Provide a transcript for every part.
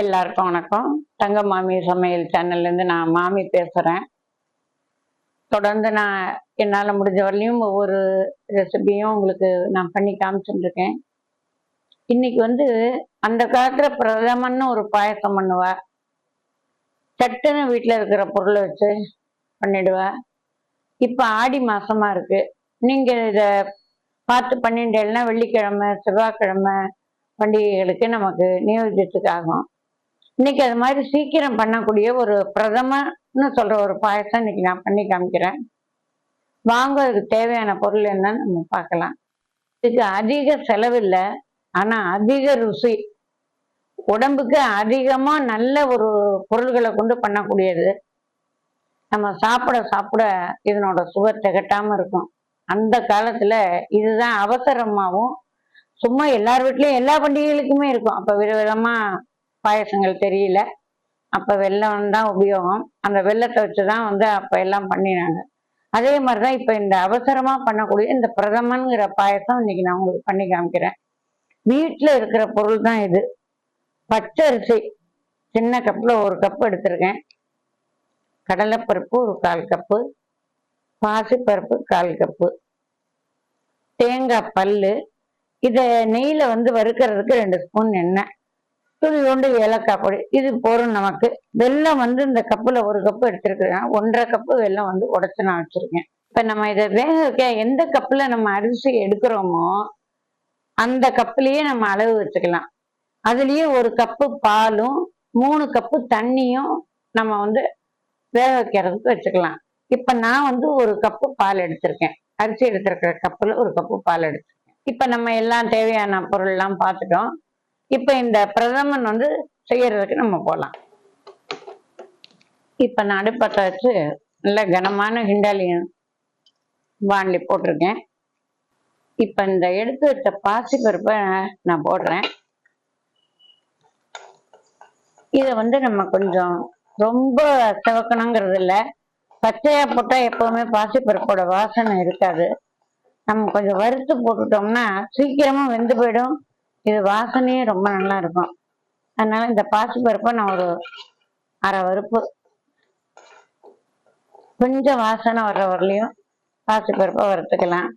எல்லாருக்கும் வணக்கம். தங்க மாமி சமையல் சேனல்ல இருந்து நான் மாமி பேசுறேன். தொடர்ந்து நான் என்னால் முடிஞ்ச வரலையும் ஒவ்வொரு ரெசிபியும் உங்களுக்கு நான் பண்ணி காமிச்சுட்டு இன்னைக்கு வந்து அந்த காலத்துல பிரதமன்னு ஒரு பாயசம் பண்ணுவா. சட்டுன்னு வீட்டில் இருக்கிற பொருளை வச்சு பண்ணிடுவா. இப்போ ஆடி மாசமா இருக்கு. நீங்க இதை பார்த்து பண்ணிட்டேன்னா வெள்ளிக்கிழமை செவ்வாய்க்கிழமை பண்டிகைகளுக்கு நமக்கு நியோஜித்துக்காகும். இன்னைக்கு அது மாதிரி சீக்கிரம் பண்ணக்கூடிய ஒரு பிரதமன்னு சொல்ற ஒரு பாயசம் இன்னைக்கு நான் பண்ணி காமிக்கிறேன். வாங்க அதுக்கு தேவையான பொருள் என்னன்னு நம்ம பார்க்கலாம். இதுக்கு அதிக செலவு இல்லை ஆனா அதிக ருசி. உடம்புக்கு அதிகமா நல்ல ஒரு பொருள்களை கொண்டு பண்ணக்கூடியது. நம்ம சாப்பிட சாப்பிட இதனோட சுவர் திகட்டாம இருக்கும். அந்த காலத்துல இதுதான் அவசரமாகவும் சும்மா எல்லார் வீட்லயும் எல்லா பண்டிகைகளுக்குமே இருக்கும். அப்ப விதவிதமா பாயசங்கள் தெரியல. அப்போ வெல்லம் தான் உபயோகம். அந்த வெல்லத்தை வச்சுதான் வந்து அப்போ எல்லாம் பண்ணினாங்க. அதே மாதிரி தான் இப்போ இந்த அவசரமாக பண்ணக்கூடிய இந்த பிரதமன்கிற பாயசம் இன்னைக்கு நான் உங்களுக்கு பண்ணி காமிக்கிறேன். வீட்டில் இருக்கிற பொருள் தான் இது. பச்சை அரிசி சின்ன கப்பில் ஒரு கப்பு எடுத்திருக்கேன். கடலைப்பருப்பு ஒரு கால் கப்பு பாசிப்பருப்பு கால் கப்பு தேங்காய் பல் இதை நெய்யில் வந்து வறுக்கிறதுக்கு ரெண்டு ஸ்பூன் எண்ணெய். துளியோண்டு ஏலக்காய் பொடி இது போதும் நமக்கு. வெள்ளம் வந்து இந்த கப்புல ஒரு கப்பு எடுத்திருக்கிறேன். ஒன்றரை கப்பு வெல்லம் வந்து உடச்சு நான் வச்சிருக்கேன். இப்ப நம்ம இதை வேக வைக்க எந்த கப்புல நம்ம அரிசி எடுக்கிறோமோ அந்த கப்புலயே நம்ம அளவு வச்சுக்கலாம். அதுலயே ஒரு கப்பு பாலும் மூணு கப்பு தண்ணியும் நம்ம வந்து வேக வைக்கிறதுக்கு வச்சுக்கலாம். இப்ப நான் வந்து ஒரு கப்பு பால் எடுத்திருக்கேன். அரிசி எடுத்திருக்கிற கப்புல ஒரு கப்பு பால் எடுத்திருக்கேன். இப்ப நம்ம எல்லாம் தேவையான பொருள் எல்லாம் பார்த்துட்டோம். இப்ப இந்த பிரதமன் வந்து செய்யறதுக்கு நம்ம போலாம். இப்ப நான் அடுப்பத்தை வச்சு நல்ல கனமான ஹிண்டாலியன் வாண்டி போட்டிருக்கேன். இப்ப இந்த எடுத்து வச்ச பாசி பருப்பை நான் போடுறேன். இதை வந்து நம்ம கொஞ்சம் ரொம்ப சிவக்கணுங்கிறது இல்லை. பச்சையா போட்டா எப்பவுமே பாசிப்பருப்போட வாசனை இருக்காது. நம்ம கொஞ்சம் வறுத்து போட்டுட்டோம்னா சீக்கிரமா வெந்து போயிடும். இது வாசனையே ரொம்ப நல்லா இருக்கும். அதனால இந்த பாசிப்பருப்பை நான் ஒரு அரை வறுப்பு கொஞ்சம் வாசனை வர்ற வரலையும் பாசிப்பருப்பை வறுத்துக்கலாம்.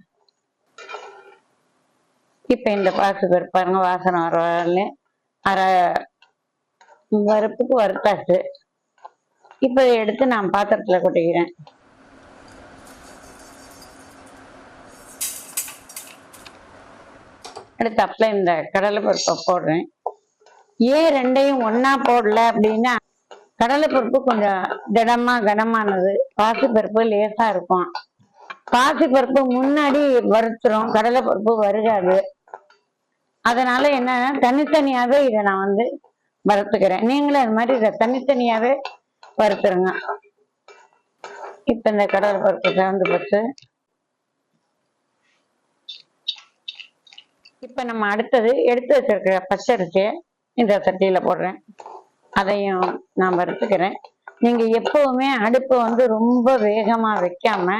இப்போ இந்த பாசிப்பருப்பு பாருங்க வாசனை வர வரலையும் அரை வறுப்புக்கு வறுத்தாச்சு. இப்போ எடுத்து நான் பாத்திரத்தில் கொட்டிக்கிறேன். அடுத்து அப்பல இந்த கடலை பருப்பை போடுறேன். ஏன் ரெண்டையும் ஒன்றா போடல அப்படின்னா கடலை பருப்பு கொஞ்சம் திடமா கனமானது. பாசி பருப்பு லேசா இருக்கும். பாசி பருப்பு முன்னாடி வறுத்துரும் கடலை பருப்பு வருகாது அதனால என்னன்னா தனித்தனியாகவே இதை நான் வந்து வறுத்துக்கிறேன். நீங்களும் அது மாதிரி இதை தனித்தனியாவே வறுத்துருங்க. இப்ப இந்த கடலை பருப்பு சேர்ந்து போச்சு இப்ப நம்ம அடுத்தது எடுத்து வச்சிருக்கிற பச்சரிசியை இந்த சட்டியில போடுறேன். அதையும் நான் வறுத்துக்கிறேன். நீங்க எப்போவுமே அடுப்பை வந்து ரொம்ப வேகமா வைக்காம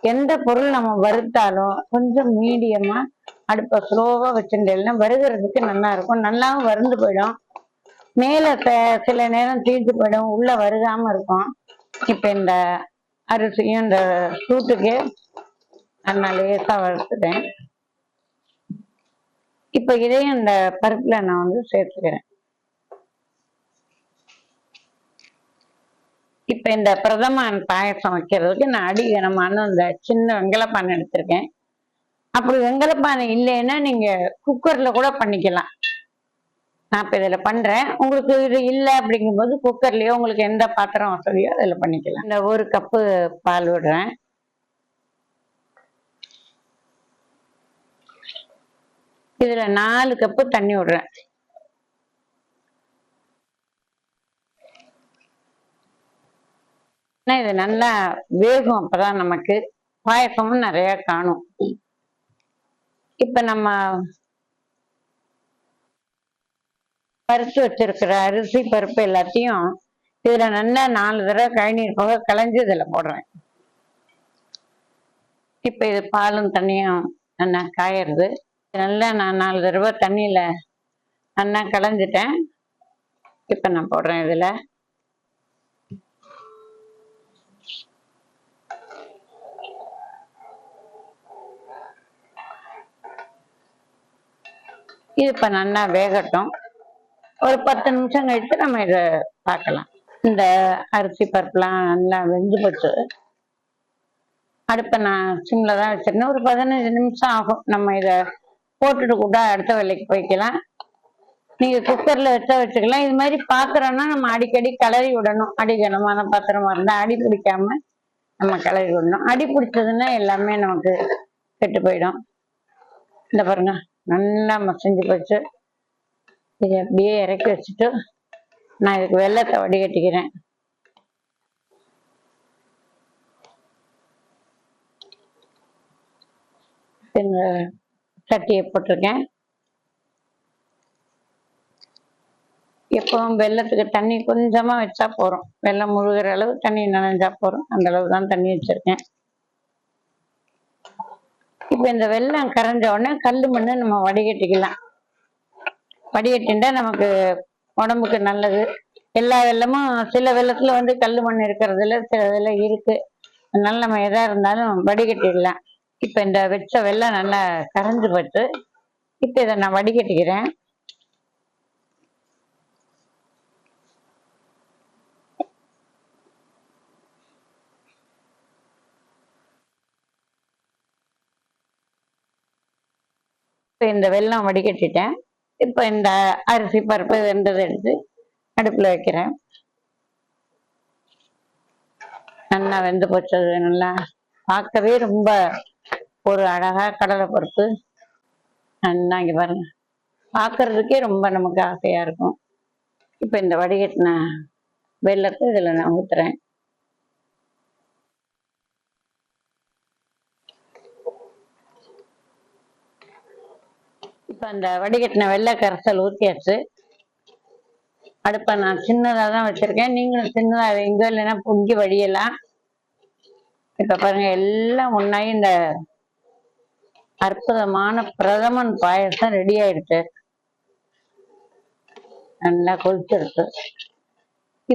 எந்த பொருள் நம்ம வறுத்தாலும் கொஞ்சம் மீடியமா அடுப்பை ஸ்லோவா வச்சுட்டேன்னா வருகிறதுக்கு நல்லா இருக்கும். நல்லாவும் வறுந்து போயிடும். மேல ச- சில நேரம் தீர்ந்து போயிடும். உள்ள வருகாம இருக்கும். இப்ப இந்த அரிசியும் இந்த சூட்டுக்கு நான் லேசா வறுத்துட்டேன். இப்ப இதையும் இந்த பருப்புல நான் வந்து சேர்த்துக்கிறேன். இப்ப இந்த பிரதமன் பாயசம் வைக்கிறதுக்கு நான் அடிகனமான இந்த சின்ன வெங்கலப்பானை எடுத்திருக்கேன். அப்படி வெங்கலப்பானை இல்லைன்னா நீங்க குக்கர்ல கூட பண்ணிக்கலாம். நான் இப்ப இதுல பண்றேன். உங்களுக்கு இது இல்லை அப்படிங்கும்போது குக்கர்லயோ உங்களுக்கு எந்த பாத்திரம் வசதியோ அதுல பண்ணிக்கலாம். இந்த ஒரு கப்பு பால் விடுறேன். இதுல நாலு கப்பு தண்ணி விடுறேன். இது நல்லா வேகும் அப்பதான் நமக்கு பாயசமும் நிறைய காணும். இப்ப நம்ம பறிச்சு வச்சிருக்கிற அரிசி பருப்பு எல்லாத்தையும் இதுல நல்லா நாலு தடவை கழிநீர் போக களைஞ்சு இதுல போடுறேன். இப்ப இது பாலும் தண்ணியும் நல்லா காயறது. நல்லா நான் நாலு தடவை தண்ணியில் நல்லா களைஞ்சிட்டேன் இப்போ நான் போடுறேன் இதில். இது இப்போ நல்லா வேகட்டும். ஒரு பத்து நிமிஷம் கழித்து நம்ம இதை பார்க்கலாம் இந்த அரிசி பருப்புலாம் நல்லா வெந்து போச்சு. அடுப்பை நான் சிம்மில் தான் வச்சிருந்தேன். ஒரு பதினஞ்சு நிமிஷம் ஆகும் நம்ம இதை போட்டுட்டு கூட அடுத்த வேலைக்கு போய்க்கலாம். நீங்கள் குக்கரில் வச்சா வச்சுக்கலாம். இது மாதிரி பாத்திரம்னா நம்ம அடிக்கடி கிளறி விடணும். அடிக்கனமான பாத்திரமா இருந்தால் அடி பிடிக்காம நம்ம கிளறி விடணும். அடி பிடிச்சதுன்னா எல்லாமே நமக்கு கெட்டு போயிடும். இந்த பாருங்க நல்லா மசஞ்சு போச்சு. இதை அப்படியே இறக்கி வச்சுட்டு நான் இதுக்கு வெள்ளத்தை வடிகட்டிக்கிறேன். இந்த சட்டியை போட்டிருக்கேன். எப்பவும் வெள்ளத்துக்கு தண்ணி கொஞ்சமா வச்சா போகிறோம் வெள்ளம் முழுகிற அளவு தண்ணி நனைஞ்சா போகிறோம் அந்த அளவு தான் தண்ணி வச்சிருக்கேன். இப்போ இந்த வெள்ளம் கரைஞ்ச உடனே கல் மண்ணு நம்ம வடிகட்டிக்கலாம். வடிகட்டிண்டா நமக்கு உடம்புக்கு நல்லது. எல்லா வெள்ளமும் சில வெள்ளத்துல வந்து கல் மண் இருக்கிறதுல சில இதில் இருக்கு. அதனால நம்ம எதா இருந்தாலும் வடிகட்டிடலாம். இப்போ இந்த வெச்ச வெள்ளம் நல்லா கரைஞ்சு போச்சு இப்போ இதை நான் வடிகட்டிக்கிறேன். இப்போ இந்த வெல்லம் வடிகட்டிட்டேன். இப்போ இந்த அரிசி பருப்பு வெந்ததை எடுத்து அடுப்பில் வைக்கிறேன். நல்லா வெந்து போச்சது நல்லா பார்க்கவே ரொம்ப ஒரு அழகா கடலை பருப்பு நல்லா இங்கே பாருங்க. பார்க்கறதுக்கே ரொம்ப நமக்கு ஆசையா இருக்கும். இப்போ இந்த வடிகட்டின வெள்ளத்தை இதில் நான் ஊற்றுறேன் இப்போ அந்த வடிகட்டின வெள்ளை கரைசல் ஊற்றியாச்சு அடுப்பை நான் சின்னதாக தான் வச்சுருக்கேன். நீங்களும் சின்னதாக எங்கே இல்லைன்னா பொங்கி வடியலாம். இப்போ பாருங்க எல்லாம் ஒன்றாகி இந்த அற்புதமான பிரதமன் பாயசம் ரெடி ஆயிடுச்சு நல்லா கொதிச்சிருக்கு.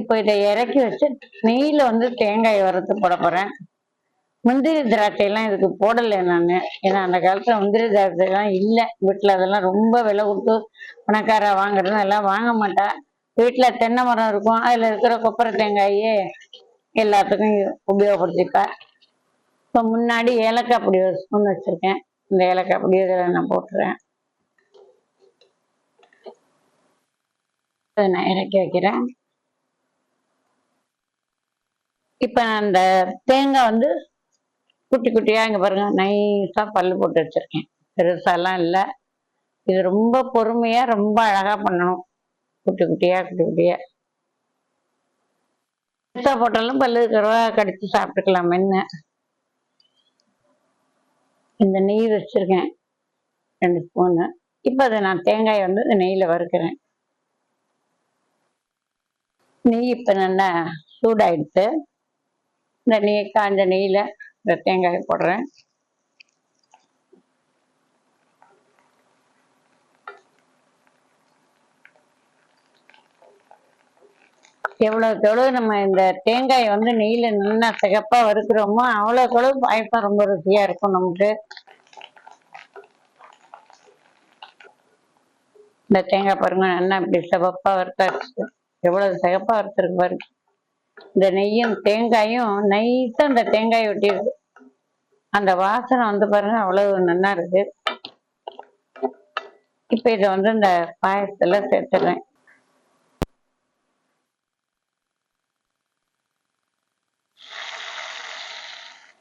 இப்போ இதை இறக்கி வச்சு நெய்யில் வந்து தேங்காய் வறுத்து போட போகிறேன் முந்திரி திராட்சை எல்லாம் இதுக்கு போடலை நான். ஏன்னா அந்த காலத்தில் முந்திரி திராட்சைலாம் இல்லை. வீட்டில் அதெல்லாம் ரொம்ப விலை கொடுத்து பணக்கார வாங்குறது எல்லாம் வாங்க மாட்டா. வீட்டில் தென்னை மரம் இருக்கும். அதில் இருக்கிற கொப்பரை தேங்காயே எல்லாத்துக்கும் உபயோகப்படுத்திப்பா. இப்போ முன்னாடி ஏலக்காய் பொடி ஒரு ஸ்பூன் வச்சுருக்கேன். இந்த ஏலக்காய் பொடி இதில் நான் போட்டுறேன். அதை நான் இறக்கி வைக்கிறேன். இப்போ நான் அந்த தேங்காய் வந்து குட்டி குட்டியாக இங்கே பாருங்கள் நைஸாக பல் போட்டு வச்சிருக்கேன். பெருசாலாம் இல்லை. இது ரொம்ப பொறுமையாக ரொம்ப அழகாக பண்ணணும். குட்டி குட்டியாக குட்டி குட்டியாக பெருசாக போட்டாலும் பல்லு கருவா கடித்து சாப்பிட்டுக்கலாம் என்ன இந்த நெய் வச்சிருக்கேன். ரெண்டு ஸ்பூனு இப்போ அதை நான் தேங்காய் வந்து இந்த நெய்யில் வறுக்கிறேன். நெய் இப்போ நல்லா சூடாயிடுச்சு இந்த நெய் காஞ்ச நெய்யில் இந்த தேங்காயை போடுறேன். எவ்வளவுக்கு எவ்வளவு நம்ம இந்த தேங்காய் வந்து நெய்யில நல்லா சிகப்பா வறுக்கிறோமோ அவ்வளவுக்கு எவ்வளவு பாயசம் ரொம்ப ருசியா இருக்கும் நமக்கு. இந்த தேங்காய் பாருங்க நல்லா இப்படி சிவப்பா வறுத்தாச்சு. எவ்வளவு சிகப்பா வறுத்திருக்கு பாருங்க இந்த நெய்யும் தேங்காயும் நைஸா இந்த தேங்காய் ஒட்டியிருக்கு. அந்த வாசனை வந்து பாருங்க அவ்வளவு நல்லா இருக்கு. இப்ப இதை வந்து இந்த பாயசத்துல சேர்த்துறேன்.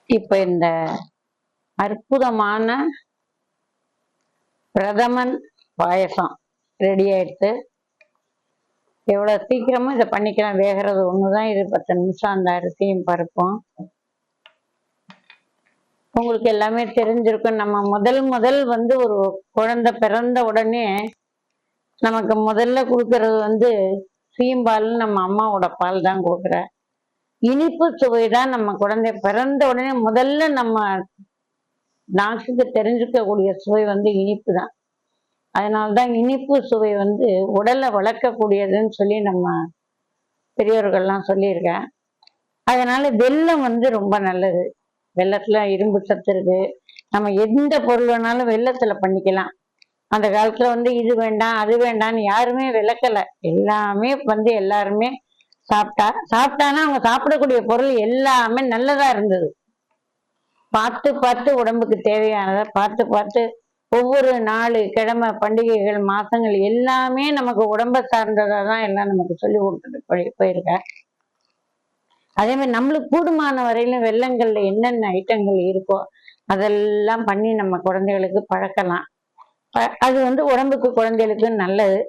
இப்ப இந்த அற்புதமான பிரதமன் பாயசம் ரெடி ஆயிடுத்து எவ்வளவு சீக்கிரமா இதை பண்ணிக்கலாம் வேகிறது ஒண்ணுதான் இது. பத்து நிமிஷம் அந்த அரிசியும் பருப்பும். உங்களுக்கு எல்லாமே தெரிஞ்சிருக்கும். நம்ம முதல் முதல் வந்து ஒரு குழந்தை பிறந்த உடனே நமக்கு முதல்ல கொடுக்கறது வந்து சீம்பால் நம்ம அம்மாவோட பால் தான் கொடுக்குற இனிப்பு சுவை தான் நம்ம குழந்தை பிறந்த உடனே முதல்ல நம்ம நாக்குக்கு தெரிஞ்சுக்கக்கூடிய சுவை வந்து இனிப்பு தான் அதனால்தான் இனிப்பு சுவை வந்து உடலை வளர்க்கக்கூடியதுன்னு சொல்லி நம்ம பெரியவர்கள்லாம் சொல்லியிருக்கேன். அதனால வெள்ளம் வந்து ரொம்ப நல்லது. வெள்ளத்துல இரும்பு சத்து இருக்கு. நம்ம எந்த பொருள் வேணாலும் வெள்ளத்துல பண்ணிக்கலாம். அந்த காலத்துல வந்து இது வேண்டாம் அது வேண்டாம்னு யாருமே விளக்கல. எல்லாமே வந்து எல்லாருமே சாப்பிட்டா சாப்பிட்டானா அவங்க சாப்பிடக்கூடிய பொருள் எல்லாமே நல்லதா இருந்தது. பார்த்து பார்த்து உடம்புக்கு தேவையானதை பார்த்து பார்த்து ஒவ்வொரு நாள் கிழமை பண்டிகைகள் மாசங்கள் எல்லாமே நமக்கு உடம்ப சார்ந்ததா தான் எல்லாம் நமக்கு சொல்லி கொடுத்துட்டு போய் போயிருக்கேன் அதே மாதிரி நம்மளுக்கு கூடுமான வரையிலும் வெள்ளங்கள்ல என்னென்ன ஐட்டங்கள் இருக்கோ அதெல்லாம் பண்ணி நம்ம குழந்தைகளுக்கு பழக்கலாம். ப- அது வந்து உடம்புக்கு குழந்தைகளுக்கு நல்லது.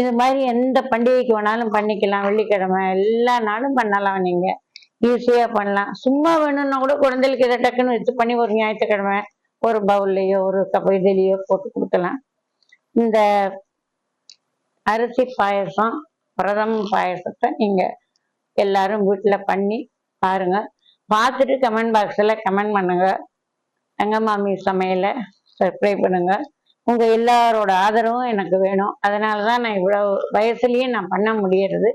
இது மாதிரி எந்த பண்டிகைக்கு வேணாலும் பண்ணிக்கலாம். வெள்ளிக்கிழமை எல்லா நாளும் பண்ணலாம் நீங்க. ஈஸியா பண்ணலாம். சும்மா வேணும்னா கூட குழந்தைகளுக்கு இதை டக்குன்னு எடுத்து பண்ணி ஒரு ஞாயிற்றுக்கிழமை ஒரு பவுல்லையோ ஒரு கப் இதுலையோ போட்டு கொடுக்கலாம். இந்த அரிசி பாயசம் பிரதம பாயசத்தை நீங்க எல்லாரும் வீட்டில் பண்ணி பாருங்க. பார்த்துட்டு கமெண்ட் பாக்ஸில் கமெண்ட் பண்ணுங்க. எங்க மாமி சமையலை சப்ஸ்கிரைப் பண்ணுங்கள் உங்க எல்லாரோட ஆதரவும் எனக்கு வேணும். அதனால தான் நான் இவ்வளவு வயசுலயே நான் பண்ண முடியறது.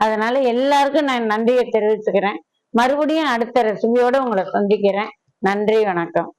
அதனால எல்லாருக்கும் நான் நன்றியை தெரிவிச்சுக்கிறேன். மறுபடியும் அடுத்த ரெசிபியோட உங்களை சந்திக்கிறேன். நன்றி வணக்கம்.